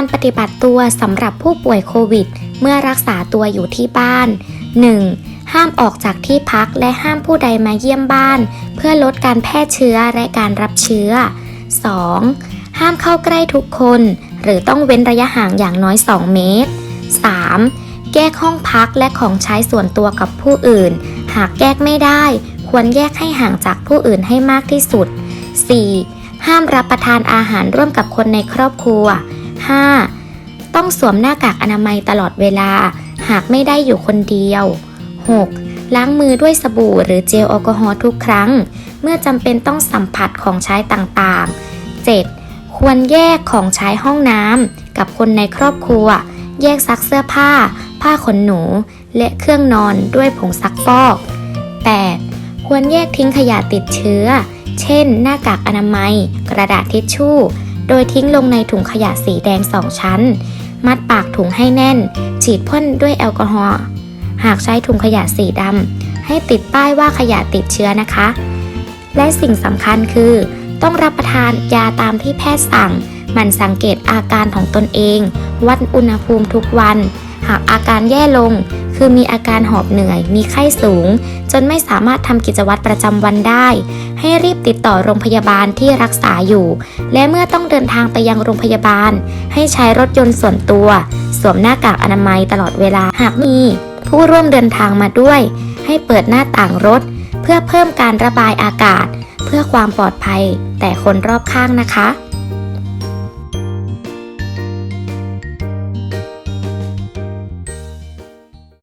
การปฏิบัติตัวสำหรับผู้ป่วยโควิด เมื่อรักษาตัวอยู่ที่บ้าน 1. ห้ามออกจากที่พักและห้ามผู้ใดมาเยี่ยมบ้าน เพื่อลดการแพร่เชื้อและการรับเชื้อ 2. ห้ามเข้าใกล้ทุกคน หรือต้องเว้นระยะห่างอย่างน้อย 2 เมตร 3. แยกห้องพักและของใช้ส่วนตัวกับผู้อื่น หากแยกไม่ได้ ควรแยกให้ห่างจากผู้อื่นให้มากที่สุด 4. ห้ามรับประทานอาหารร่วมกับคนในครอบครัว 5. ต้องสวมหน้ากากอนามัยตลอดเวลา หากไม่ได้อยู่คนเดียว 6. ล้างมือด้วยสบู่หรือเจลแอลกอฮอล์ทุกครั้ง เมื่อจำเป็นต้องสัมผัสของใช้ต่างๆ 7. ควรแยกของใช้ห้องน้ำกับคนในครอบครัว แยกซักเสื้อผ้า ผ้าขนหนู และเครื่องนอนด้วยผงซักฟอก 8. ควรแยกทิ้งขยะติดเชื้อ เช่น หน้ากากอนามัย กระดาษทิชชู่ โดยทิ้งลงในถุงขยะสีแดงสองชั้น มัดปากถุงให้แน่น ฉีดพ่นด้วยแอลกอฮอล์ หากใช้ถุงขยะสีดำให้ติดป้ายว่าขยะติดเชื้อนะคะ และสิ่งสำคัญคือ ต้องรับประทานยาตามที่แพทย์สั่ง มันสังเกตอาการของตนเอง วัดอุณหภูมิทุกวัน หากอาการแย่ลง คือมีอาการหอบเหนื่อย มีไข้สูง จนไม่สามารถทำกิจวัตรประจำวันได้ ให้รีบติดต่อโรงพยาบาลที่รักษาอยู่ และเมื่อต้องเดินทางไปยังโรงพยาบาล ให้ใช้รถยนต์ส่วนตัว สวมหน้ากากอนามัยตลอดเวลา หากมีผู้ร่วมเดินทางมาด้วย ให้เปิดหน้าต่างรถ เพื่อเพิ่มการระบายอากาศ เพื่อความปลอดภัย แต่คนรอบข้างนะคะ